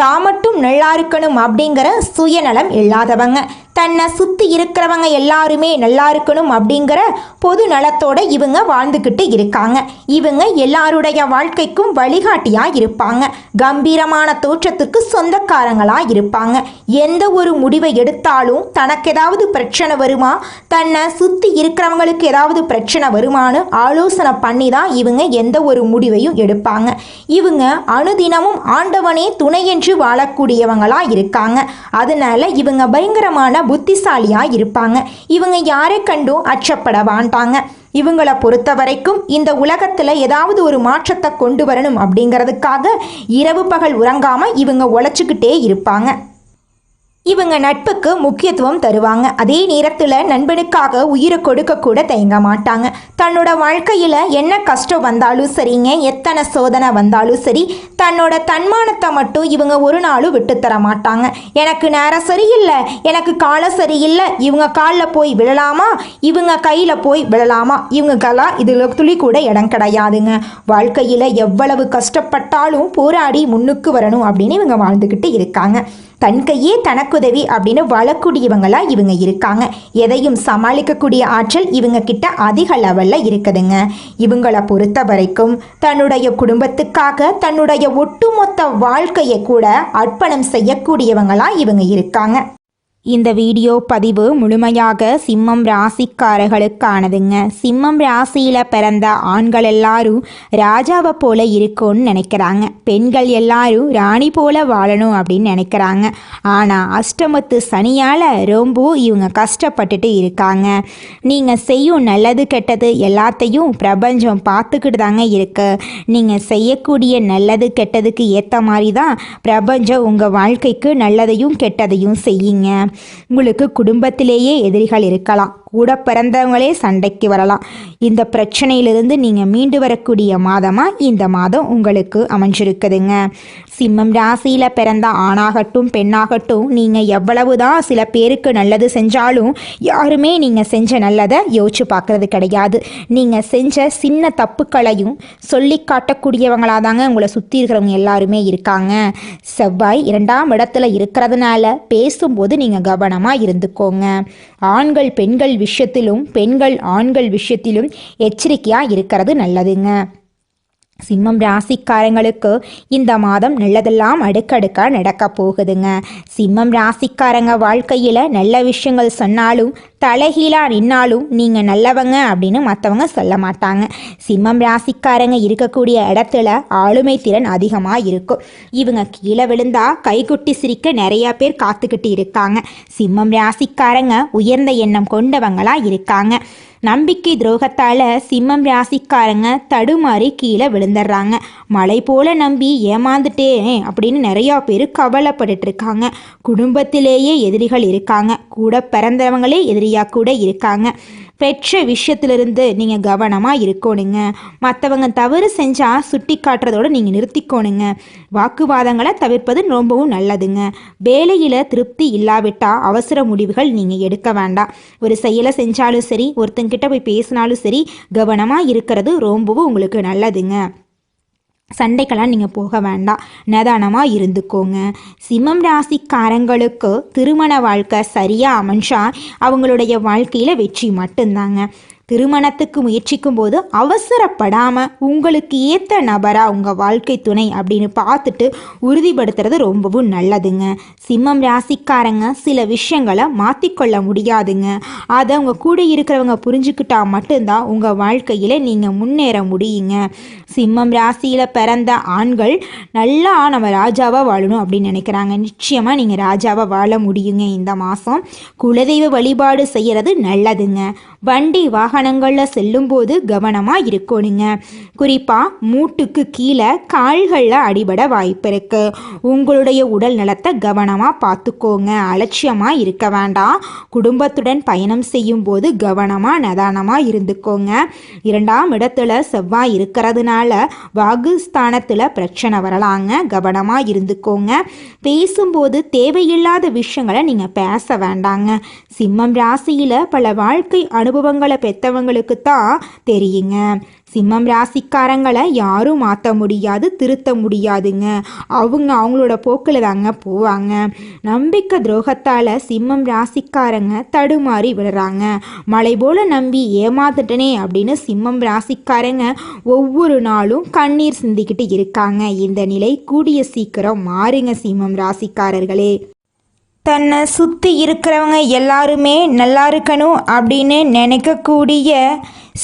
தான் மட்டும் நல்லா இருக்கணும் அப்படிங்கிற சுயநலம் இல்லாதவங்க. தன்னை சுற்றி இருக்கிறவங்க எல்லாருமே நல்லா இருக்கணும் அப்படிங்கிற பொது நலத்தோட இவங்க வாழ்ந்துக்கிட்டு இருக்காங்க. இவங்க எல்லாருடைய வாழ்க்கைக்கும் வழிகாட்டியாக இருப்பாங்க. கம்பீரமான தோற்றத்துக்கு சொந்தக்காரங்களாக இருப்பாங்க. எந்த ஒரு முடிவை எடுத்தாலும் தனக்கு ஏதாவது பிரச்சனை வருமா? தன்னை சுற்றி இருக்கிறவங்களுக்கு ஏதாவது பிரச்சனை வருமானு ஆலோசனை பண்ணி தான் இவங்க எந்த ஒரு முடிவையும் எடுப்பாங்க. இவங்க அனுதினமும் ஆண்டவனே துணை என்று வாழக்கூடியவங்களா இருக்காங்க. அதனால இவங்க பயங்கரமான புத்திசாலியா இருப்பாங்க இவங்க யாரை கண்டும் அச்சப்பட வாண்டாங்க இவங்களை பொறுத்த வரைக்கும் இந்த உலகத்தில் ஏதாவது ஒரு மாற்றத்தை கொண்டு வரணும் அப்படிங்கிறதுக்காக இரவு பகல் உறங்காமல் இவங்க உழைச்சிக்கிட்டே இருப்பாங்க. இவங்க நட்புக்கு முக்கியத்துவம் தருவாங்க. அதே நேரத்தில் நண்பனுக்காக உயிரை கொடுக்க கூட தயங்க மாட்டாங்க. தன்னோட வாழ்க்கையில் என்ன கஷ்டம் வந்தாலும் சரிங்க எத்தனை சோதனை வந்தாலும் சரி தன்னோட தன்மானத்தை மட்டும் இவங்க ஒரு நாளும் விட்டுத்தர மாட்டாங்க. எனக்கு நேரம் சரியில்லை எனக்கு காலம் சரியில்லை இவங்க காலில் போய் விழலாமா? இவங்க கையில் போய் விழலாமா? இவங்கக்கெல்லாம் இதில் துளி கூட இடம் கிடையாதுங்க. வாழ்க்கையில் எவ்வளவு கஷ்டப்பட்டாலும் போராடி முன்னுக்கு வரணும் அப்படின்னு இவங்க வாழ்ந்துக்கிட்டு இருக்காங்க. தன் கையே தனக்குதவி அப்படின்னு வளக்கூடியவங்களா இவங்க இருக்காங்க. எதையும் சமாளிக்கக்கூடிய ஆற்றல் இவங்க கிட்ட அதிக லெவல்ல இருக்குதுங்க. இவங்களை பொறுத்த வரைக்கும் தன்னுடைய குடும்பத்துக்காக தன்னுடைய ஒட்டுமொத்த வாழ்க்கையை கூட அர்ப்பணம் செய்யக்கூடியவங்களா இவங்க இருக்காங்க. இந்த வீடியோ பதிவு முழுமையாக சிம்மம் ராசிக்காரர்களுக்கானதுங்க. சிம்மம் ராசியில் பிறந்த ஆண்கள் எல்லாரும் ராஜாவை போல இருக்கும்னு நினைக்கிறாங்க. பெண்கள் எல்லாரும் ராணி போல வாழணும் அப்படின்னு நினைக்கிறாங்க. ஆனால் அஷ்டமத்து சனியால் ரொம்ப இவங்க கஷ்டப்பட்டுட்டு இருக்காங்க. நீங்கள் செய்யும் நல்லது கெட்டது எல்லாத்தையும் பிரபஞ்சம் பார்த்துக்கிட்டு தாங்க இருக்கு. நீங்கள் செய்யக்கூடிய நல்லது கெட்டதுக்கு ஏற்ற மாதிரி தான் பிரபஞ்சம் உங்கள் வாழ்க்கைக்கு நல்லதையும் கெட்டதையும் செய்யுங்க. உங்களுக்கு குடும்பத்திலேயே எதிரிகள் இருக்கலாம். கூட பிறந்தவங்களே சண்டைக்கு வரலாம். இந்த பிரச்சனையிலிருந்து நீங்கள் மீண்டு வரக்கூடிய மாதமாக இந்த மாதம் உங்களுக்கு அமைஞ்சிருக்குதுங்க. சிம்மம் ராசியில் பிறந்த ஆணாகட்டும் பெண்ணாகட்டும் நீங்கள் எவ்வளவு தான் சில பேருக்கு நல்லது செஞ்சாலும் யாருமே நீங்கள் செஞ்ச நல்லதை யோசிச்சு பார்க்கறது கிடையாது. நீங்கள் செஞ்ச சின்ன தப்புக்களையும் சொல்லி காட்டக்கூடியவங்களாக தாங்க உங்களை சுற்றி இருக்கிறவங்க எல்லாருமே இருக்காங்க. செவ்வாய் இரண்டாம் இடத்துல இருக்கிறதுனால பேசும்போது நீங்கள் கவனமாக இருந்துக்கோங்க. ஆண்கள் பெண்கள் விஷயத்திலும் பெண்கள் ஆண்கள் விஷயத்திலும் எச்சரிக்கையாக இருக்கிறது நல்லதுங்க. சிம்மம் ராசிக்காரங்களுக்கு இந்த மாதம் நல்லதெல்லாம் அடுக்கடுக்காக நடக்க போகுதுங்க. சிம்மம் ராசிக்காரங்க வாழ்க்கையில் நல்ல விஷயங்கள் சொன்னாலும் தலைகீழாக நின்னாலும் நீங்கள் நல்லவங்க அப்படின்னு மற்றவங்க சொல்ல மாட்டாங்க. சிம்மம் ராசிக்காரங்க இருக்கக்கூடிய இடத்துல ஆளுமை திறன் அதிகமாக இருக்கும். இவங்க கீழே விழுந்தா கைகுட்டி சிரிக்க நிறைய பேர் காத்துக்கிட்டு இருக்காங்க. சிம்மம் ராசிக்காரங்க உயர்ந்த எண்ணம் கொண்டவங்களாக இருக்காங்க. நம்பிக்கை துரோகத்தால் சிம்மம் ராசிக்காரங்க தடுமாறி கீழே விழுந்துடுறாங்க. மலை போல நம்பி ஏமாந்துட்டேன் அப்படின்னு நிறையா பேர் கவலைப்பட்டுட்டு இருக்காங்க. குடும்பத்திலேயே எதிரிகள் இருக்காங்க. கூட பிறந்தவங்களே எதிரியாக கூட இருக்காங்க. பெற்ற விஷயத்திலிருந்து நீங்கள் கவனமாக இருக்கணுங்க. மற்றவங்க தவறு செஞ்சால் சுட்டி காட்டுறதோடு நீங்கள் நிறுத்திக்கோணுங்க. வாக்குவாதங்களை தவிர்ப்பது ரொம்பவும் நல்லதுங்க. வேலையில் திருப்தி இல்லாவிட்டால் அவசர முடிவுகள் நீங்கள் எடுக்க வேண்டாம். ஒரு செயலை செஞ்சாலும் சரி ஒருத்தங்கிட்ட போய் பேசினாலும் சரி கவனமாக இருக்கிறது ரொம்பவும் உங்களுக்கு நல்லதுங்க. சண்டைக்கெல்லாம் நீங்கள் போக வேண்டாம். நிதானமாக இருந்துக்கோங்க. சிம்மம் ராசிக்காரங்களுக்கு திருமண வாழ்க்கை சரியாக அமைஞ்சா அவங்களுடைய வாழ்க்கையில் வெற்றி மட்டும்தாங்க. திருமணத்துக்கு முயற்சிக்கும் போது அவசரப்படாமல் உங்களுக்கு ஏற்ற நபராக உங்கள் வாழ்க்கை துணை அப்படின்னு பார்த்துட்டு உறுதிப்படுத்துறது ரொம்பவும் நல்லதுங்க. சிம்மம் ராசிக்காரங்க சில விஷயங்களை மாற்றிக்கொள்ள முடியாதுங்க. அதை உங்கள் கூட இருக்கிறவங்க புரிஞ்சுக்கிட்டா மட்டும்தான் உங்கள் வாழ்க்கையில் நீங்கள் முன்னேற முடியுங்க. சிம்மம் ராசியில் பிறந்த ஆண்கள் நல்லா நம்ம ராஜாவாக வாழணும் அப்படின்னு நினைக்கிறாங்க. நிச்சயமாக நீங்கள் ராஜாவாக வாழ முடியுங்க இந்த மாதம் குலதெய்வ வழிபாடு செய்கிறது நல்லதுங்க. வண்டி வாகனங்களில் செல்லும்போது கவனமாக இருக்கணுங்க. குறிப்பாக மூட்டுக்கு கீழே கால்களில் அடிபட வாய்ப்பு இருக்குது உங்களுடைய உடல் நலத்தை கவனமாக பார்த்துக்கோங்க. அலட்சியமாக இருக்க வேண்டாம். குடும்பத்துடன் பயணம் செய்யும்போது கவனமாக நிதானமாக இருந்துக்கோங்க. இரண்டாம் இடத்துல செவ்வாய் இருக்கிறதுனால வாகுஸ்தானத்தில் பிரச்சனை வரலாங்க. கவனமாக இருந்துக்கோங்க. பேசும்போது தேவையில்லாத விஷயங்களை நீங்கள் பேச வேண்டாங்க. சிம்மம் ராசியில் பல வாழ்க்கை அனுபவங்களை பெற்றவங்களுக்கு தான் தெரியுங்க. சிம்மம் ராசிக்காரங்களை யாரும் மாற்ற முடியாது திருத்த முடியாதுங்க. அவங்க அவங்களோட போக்கில் தாங்க போவாங்க. நம்பிக்கை துரோகத்தால் சிம்மம் ராசிக்காரங்க தடுமாறி விடுறாங்க. மலை போல் நம்பி ஏமாத்துட்டனே அப்படின்னு சிம்மம் ராசிக்காரங்க ஒவ்வொரு நாளும் கண்ணீர் சிந்திக்கிட்டு இருக்காங்க. இந்த நிலை கூடிய சீக்கிரம் மாறுங்க சிம்மம் ராசிக்காரர்களே. தன்னை சுற்றி இருக்கிறவங்க எல்லாருமே நல்லா இருக்கணும் அப்படின்னு நினைக்கக்கூடிய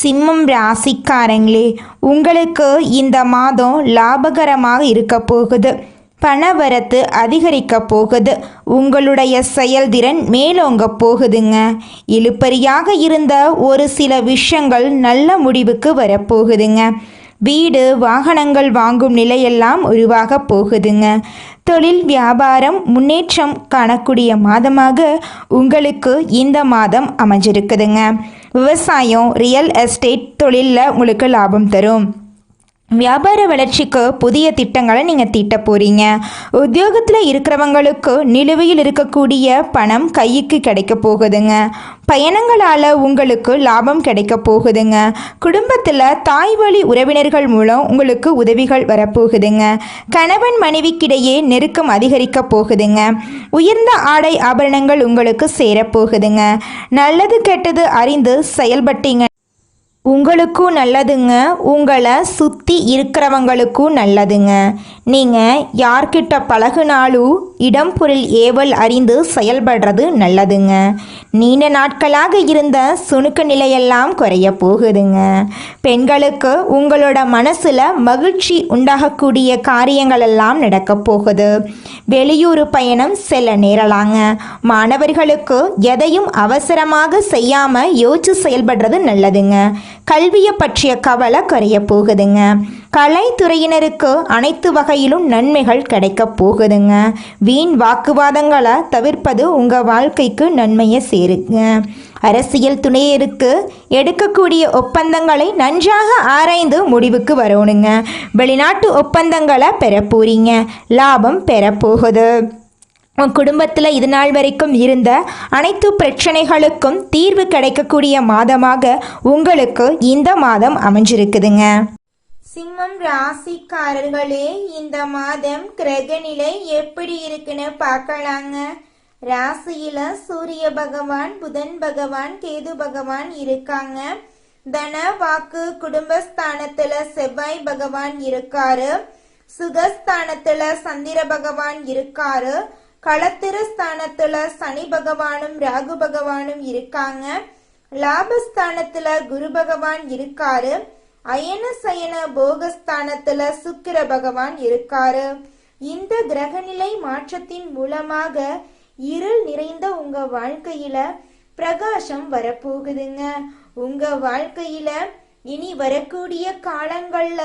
சிம்மம் ராசிக்காரங்களே உங்களுக்கு இந்த மாதம் லாபகரமாக இருக்க போகுது. பணவரத்து அதிகரிக்க போகுது. உங்களுடைய செயல்திறன் மேலோங்க போகுதுங்க. இழுப்பறியாக இருந்த ஒரு சில விஷயங்கள் நல்ல முடிவுக்கு வரப்போகுதுங்க வீடு வாகனங்கள் வாங்கும் நிலையெல்லாம் உருவாக போகுதுங்க. தொழில் வியாபாரம் முன்னேற்றம் காணக்கூடிய மாதமாக உங்களுக்கு இந்த மாதம் அமைஞ்சிருக்குதுங்க. விவசாயம் ரியல் எஸ்டேட் தொழிலில் உங்களுக்கு லாபம் தரும். வியாபார வளர்ச்சிக்கு புதிய திட்டங்களை நீங்கள் தீட்ட போகிறீங்க உத்தியோகத்தில் இருக்கிறவங்களுக்கு நிலுவையில் இருக்கக்கூடிய பணம் கைக்கு கிடைக்க போகுதுங்க. பயணங்களால் உங்களுக்கு லாபம் கிடைக்க போகுதுங்க. குடும்பத்தில் தாய் வழி உறவினர்கள் மூலம் உங்களுக்கு உதவிகள் வரப்போகுதுங்க. கணவன் மனைவிக்கிடையே நெருக்கம் அதிகரிக்க போகுதுங்க. உயர்ந்த ஆடை ஆபரணங்கள் உங்களுக்கு சேரப்போகுதுங்க நல்லது கெட்டது அறிந்து செயல்பட்டீங்க உங்களுக்கும் நல்லதுங்க. உங்களை சுற்றி இருக்கிறவங்களுக்கும் நல்லதுங்க. நீங்கள் யார்கிட்ட பழகுனாலும் இடம் பொருள் ஏவல் அறிந்து செயல்படுறது நல்லதுங்க. நீண்ட நாட்களாக இருந்த சுணுக்க நிலையெல்லாம் குறைய போகுதுங்க. பெண்களுக்கு உங்களோட மனசில் மகிழ்ச்சி உண்டாகக்கூடிய காரியங்களெல்லாம் நடக்கப் நடக்க போகுது. வெளியூர் பயணம் செல்ல நேரலாங்க. மாணவர்களுக்கு எதையும் அவசரமாக செய்யாமல் யோசிச்சு செயல்படுறது நல்லதுங்க. கல்வியை பற்றிய கவலை குறைய போகுதுங்க. கலைத்துறையினருக்கு அனைத்து வகையிலும் நன்மைகள் கிடைக்க போகுதுங்க. வீண் வாக்குவாதங்களை தவிர்ப்பது உங்கள் வாழ்க்கைக்கு நன்மையை சேருங்க. அரசியல் துணையருக்கு எடுக்கக்கூடிய ஒப்பந்தங்களை நன்றாக ஆராய்ந்து முடிவுக்கு வரணுங்க. வெளிநாட்டு ஒப்பந்தங்களை பெற போறீங்க. லாபம் பெறப்போகுது உன் குடும்பத்தில் இது நாள் வரைக்கும் இருந்த அனைத்து பிரச்சனைகளுக்கும் தீர்வு கிடைக்கக்கூடிய மாதமாக உங்களுக்கு இந்த மாதம் அமைஞ்சிருக்குதுங்க. சிம்மம் ராசிக்காரர்களே இந்த மாதம் கிரகநிலை எப்படி இருக்குன்னு பார்க்கலாங்க. ராசியில சூரிய பகவான் புதன் பகவான் கேது பகவான் இருக்காங்க. தன வாக்கு குடும்பஸ்தானத்துல செவ்வாய் பகவான் இருக்காரு. சுகஸ்தானத்துல சந்திர பகவான் இருக்காரு. களத்திரஸ்தானத்துல சனி பகவானும் ராகு பகவானும் இருக்காங்க. லாபஸ்தானத்துல குரு பகவான் இருக்காரு. அயன சயன போகஸ்தானத்துல சுக்கிர பகவான் இருக்காரு. இந்த கிரகநிலை மாற்றத்தின் மூலமாக இருள் நிறைந்த உங்க வாழ்க்கையில பிரகாசம் வரப்போகுதுங்க. உங்க வாழ்க்கையில இனி வரக்கூடிய காலங்கள்ல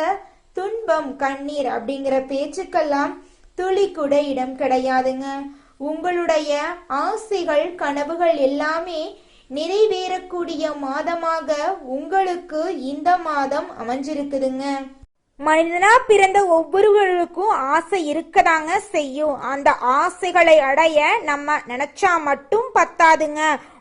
துன்பம் கண்ணீர் அப்படிங்கிற பேச்சுக்கெல்லாம் துளி கூட இடம் கிடையாதுங்க. உங்களுடைய ஆசைகள் கனவுகள் எல்லாமே நிறைவேறக்கூடிய மாதமாக உங்களுக்கு இந்த மாதம் அமைஞ்சிருக்குதுங்க. மனிதனா பிறந்த ஒவ்வொருவருக்கும் ஆசை இருக்கதாங்க செய்யும். அந்த ஆசைகளை அடைய நம்ம நினைச்சா மட்டும் பத்தாதுங்க.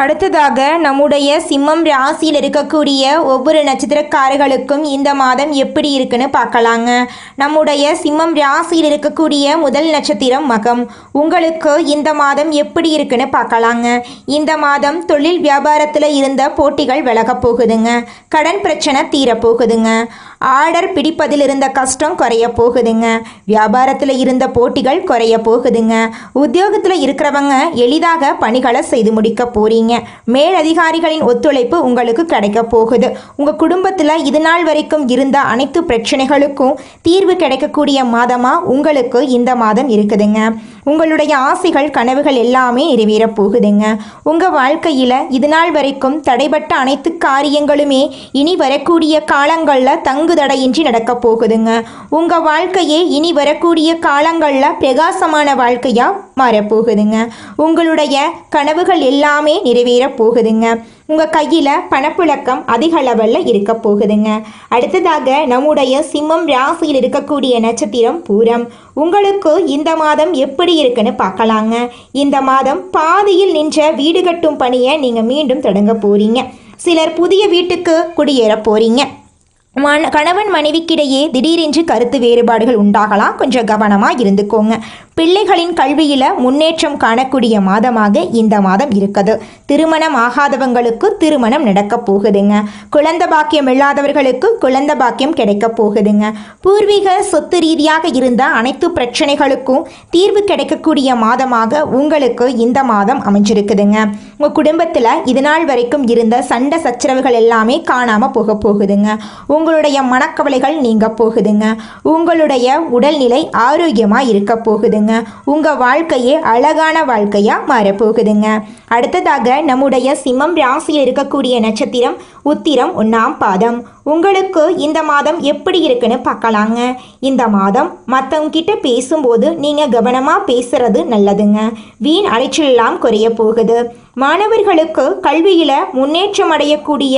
அடுத்ததாக நம்முடைய சிம்மம் ராசியில் இருக்கக்கூடிய ஒவ்வொரு நட்சத்திரக்காரர்களுக்கும் இந்த மாதம் எப்படி இருக்குன்னு பார்க்கலாங்க. நம்முடைய சிம்மம் ராசியில் இருக்கக்கூடிய முதல் நட்சத்திரம் மகம். உங்களுக்கு இந்த மாதம் எப்படி இருக்குன்னு பார்க்கலாங்க. இந்த மாதம் தொழில் வியாபாரத்தில் இருந்த போட்டிகள் விலகப் போகுதுங்க. கடன் பிரச்சனை தீரப்போகுதுங்க ஆர்டர் பிடிப்பதில் இருந்த கஷ்டம் குறைய போகுதுங்க. வியாபாரத்தில் இருந்த போட்டிகள் குறைய போகுதுங்க. உத்தியோகத்தில் இருக்கிறவங்க எளிதாக பணிகளை செய்து முடிக்க போறீங்க. மேலதிகாரிகளின் ஒத்துழைப்பு உங்களுக்கு கிடைக்க போகுது. உங்கள் குடும்பத்தில் இது நாள் வரைக்கும் இருந்த அனைத்து பிரச்சனைகளுக்கும் தீர்வு கிடைக்கக்கூடிய மாதமாக உங்களுக்கு இந்த மாதம் இருக்குதுங்க. உங்களுடைய ஆசைகள் கனவுகள் எல்லாமே நிறைவேறப் போகுதுங்க. உங்கள் வாழ்க்கையில் இது நாள் வரைக்கும் தடைபட்ட அனைத்து காரியங்களுமே இனி வரக்கூடிய காலங்களில் தங்கு தடையின்றி நடக்கப் போகுதுங்க. உங்கள் வாழ்க்கையே இனி வரக்கூடிய காலங்களில் பிரகாசமான வாழ்க்கையாக மாறப்போகுதுங்க. உங்களுடைய கனவுகள் எல்லாமே நிறைவேறப் போகுதுங்க உங்கள் கையில் பணப்புழக்கம் அதிக அளவில் இருக்க போகுதுங்க. அடுத்ததாக நம்முடைய சிம்மம் ராசியில் இருக்கக்கூடிய நட்சத்திரம் பூரம். உங்களுக்கு இந்த மாதம் எப்படி இருக்குன்னு பார்க்கலாங்க. இந்த மாதம் பாதியில் நின்ற வீடு கட்டும் பணியை நீங்கள் மீண்டும் தொடங்க போகிறீங்க சிலர் புதிய வீட்டுக்கு குடியேற போகிறீங்க மன கணவன் மனைவிக்கிடையே திடீரென்று கருத்து வேறுபாடுகள் உண்டாகலாம். கொஞ்சம் கவனமாக இருந்துக்கோங்க. பிள்ளைகளின் கல்வியில் முன்னேற்றம் காணக்கூடிய மாதமாக இந்த மாதம் இருக்குது. திருமணம் ஆகாதவங்களுக்கு திருமணம் நடக்க போகுதுங்க. குழந்த பாக்கியம் இல்லாதவர்களுக்கு குழந்த பாக்கியம் கிடைக்க போகுதுங்க. பூர்வீக சொத்து ரீதியாக இருந்த அனைத்து பிரச்சனைகளுக்கும் தீர்வு கிடைக்கக்கூடிய மாதமாக உங்களுக்கு இந்த மாதம் அமைஞ்சிருக்குதுங்க. உங்கள் குடும்பத்தில் இதுநாள் வரைக்கும் இருந்த சண்டை சச்சரவுகள் எல்லாமே காணாமல் போக போகுதுங்க. உங்களுடைய மனக்கவலைகள் நீங்க போகுதுங்க. உங்களுடைய உடல்நிலை ஆரோக்கியமாக இருக்க போகுதுங்க. உங்கள் வாழ்க்கையே அழகான வாழ்க்கையாக மாறப்போகுதுங்க. அடுத்ததாக நம்முடைய சிம்மம் ராசியில் இருக்கக்கூடிய நட்சத்திரம் உத்திரம் ஒன்றாம் பாதம். உங்களுக்கு இந்த மாதம் எப்படி இருக்குன்னு பார்க்கலாங்க. இந்த மாதம் மற்றவங்கிட்ட பேசும்போது நீங்கள் கவனமாக பேசுறது நல்லதுங்க. வீண் அலைச்சலெல்லாம் குறைய போகுது. மாணவர்களுக்கு கல்வியில் முன்னேற்றம் அடையக்கூடிய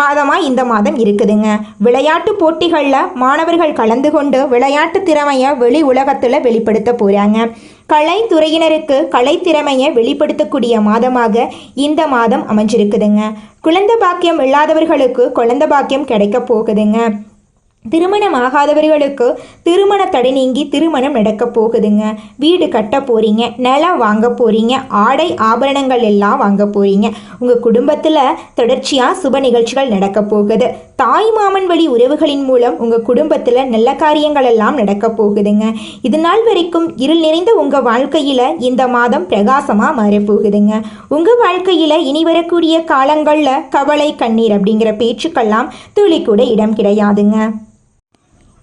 மாதமாக இந்த மாதம் இருக்குதுங்க. விளையாட்டு போட்டிகளில் மாணவர்கள் கலந்து கொண்டு விளையாட்டு திறமையை வெளி உலகத்தில் வெளிப்படுத்த போகிறாங்க கலைத்துறையினருக்கு கலைத்திறமையை வெளிப்படுத்தக்கூடிய மாதமாக இந்த மாதம் அமைஞ்சிருக்குதுங்க. குழந்தை பாக்கியம் இல்லாதவர்களுக்கு குழந்தை பாக்கியம் கிடைக்க போகுதுங்க. திருமணம் ஆகாதவர்களுக்கு திருமண தடை நீங்கி திருமணம் நடக்க போகுதுங்க. வீடு கட்ட போகிறீங்க நிலம் வாங்க போகிறீங்க ஆடை ஆபரணங்கள் எல்லாம் வாங்க போகிறீங்க உங்கள் குடும்பத்தில் தொடர்ச்சியாக சுப நிகழ்ச்சிகள் நடக்க போகுது. தாய் மாமன் வழி உறவுகளின் மூலம் உங்கள் குடும்பத்தில் நல்ல காரியங்கள் எல்லாம் நடக்க போகுதுங்க. இது நாள் வரைக்கும் இருள் நிறைந்த உங்கள் வாழ்க்கையில் இந்த மாதம் பிரகாசமாக மாறப்போகுதுங்க உங்கள் வாழ்க்கையில் இனி வரக்கூடிய காலங்களில் கவலை கண்ணீர் அப்படிங்கிற பேச்சுக்கெல்லாம் துளி கூட இடம் கிடையாதுங்க.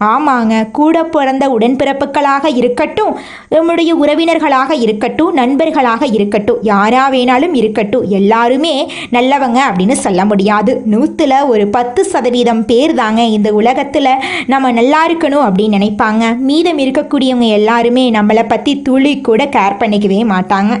ஆமாங்க. கூட பிறந்த உடன்பிறப்புகளாக இருக்கட்டும் நம்முடைய உறவினர்களாக இருக்கட்டும் நண்பர்களாக இருக்கட்டும் யாரா வேணாலும் இருக்கட்டும் எல்லாருமே நல்லவங்க அப்படின்னு சொல்ல முடியாது. நூற்றுல ஒரு பத்து சதவீதம் பேர் தாங்க இந்த உலகத்தில் நம்ம நல்லா இருக்கணும் அப்படின்னு நினைப்பாங்க. மீதம் இருக்கக்கூடியவங்க எல்லாருமே நம்மளை பற்றி துளி கூட கேர் பண்ணிக்கவே மாட்டாங்க.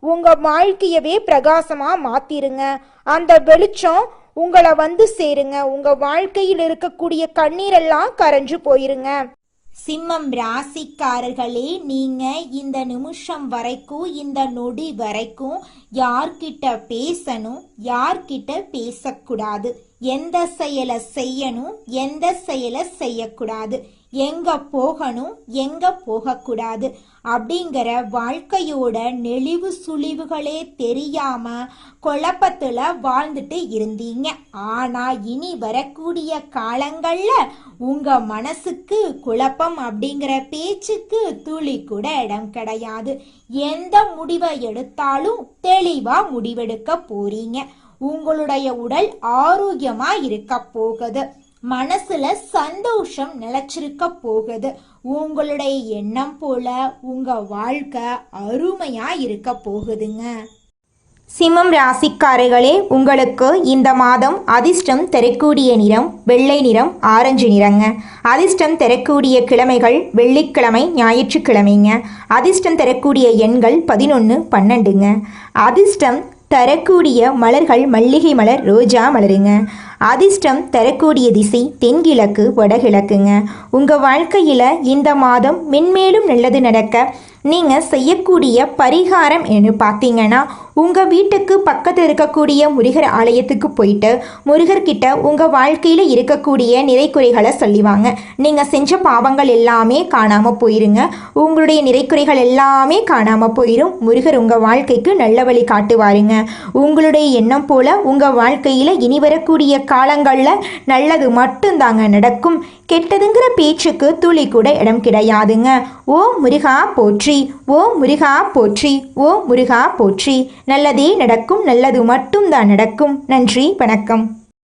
உங்க வாழ்க்கையவே பிரகாசமா மாத்திருங்க. அந்த வெளிச்சம் உங்களை வந்து சேருங்க. உங்க வாழ்க்கையில் இருக்கக்கூடிய கண்ணீரெல்லாம் கரைஞ்சு போயிருங்க. சிம்மம் ராசிக்காரர்களே நீங்க இந்த நிமிஷம் வரைக்கும் இந்த நொடி வரைக்கும் யார்கிட்ட பேசணும் யார்கிட்ட பேசக்கூடாது. எந்த செயலை செய்யணும் எந்த செயலை செய்யக்கூடாது. எங்க போகணும் எங்க போகக்கூடாது. அப்படிங்கிற வாழ்க்கையோட நெளிவு சுழிவுகளே தெரியாம குழப்பத்துல வாழ்ந்துட்டு இருந்தீங்க. ஆனா இனி வரக்கூடிய காலங்கள்ல உங்க மனசுக்கு குழப்பம் அப்படிங்கிற பேச்சுக்கு துளி கூட இடம் கிடையாது. எந்த முடிவை எடுத்தாலும் தெளிவா முடிவெடுக்க போறீங்க. உங்களுடைய உடல் ஆரோக்கியமா இருக்க போகுது. மனசுல சந்தோஷம் நிலைச்சிருக்க போகுது. உங்களுடைய எண்ணம் போல உங்க வாழ்க்கை அருமையா இருக்க போகுதுங்க. சிம்மம் ராசிக்காரர்களே உங்களுக்கு இந்த மாதம் அதிர்ஷ்டம் தரக்கூடிய நிறம் வெள்ளை நிறம் ஆரஞ்சு நிறங்க. அதிர்ஷ்டம் தரக்கூடிய கிழமைகள் வெள்ளிக்கிழமை ஞாயிற்றுக்கிழமைங்க. அதிர்ஷ்டம் தரக்கூடிய எண்கள் பதினொன்று பன்னெண்டுங்க. அதிர்ஷ்டம் தரக்கூடிய மலர்கள் மல்லிகை மலர் ரோஜா மலருங்க. அதிர்ஷ்டம் தரக்கூடிய திசை தென்கிழக்கு வடகிழக்குங்க. உங்கள் வாழ்க்கையில் இந்த மாதம் மென்மேலும் நல்லது நடக்க நீங்கள் செய்யக்கூடிய பரிகாரம் என்று பார்த்தீங்கன்னா உங்கள் வீட்டுக்கு பக்கத்தில் இருக்கக்கூடிய முருகர் ஆலயத்துக்கு போயிட்டு முருகர்கிட்ட உங்கள் வாழ்க்கையில் இருக்கக்கூடிய நிறைக்குறைகளை சொல்லிவாங்க. நீங்கள் செஞ்ச பாவங்கள் எல்லாமே காணாமல் போயிருங்க. உங்களுடைய நிறைக்குறைகள் எல்லாமே காணாமல் போயிடும் முருகர் உங்கள் வாழ்க்கைக்கு நல்ல வழி காட்டுவாருங்க. உங்களுடைய எண்ணம் போல் உங்கள் வாழ்க்கையில் இனி வரக்கூடிய காலங்களில் நல்லது மட்டும்தாங்க நடக்கும். கெட்டதுங்கிற பேச்சுக்கு துளி கூட இடம் கிடையாதுங்க. ஓ முருகா போற்றி ஓ முருகா போற்றி ஓ முருகா போற்றி. நல்லதே நடக்கும் நல்லது மட்டும்தான் நடக்கும். நன்றி வணக்கம்.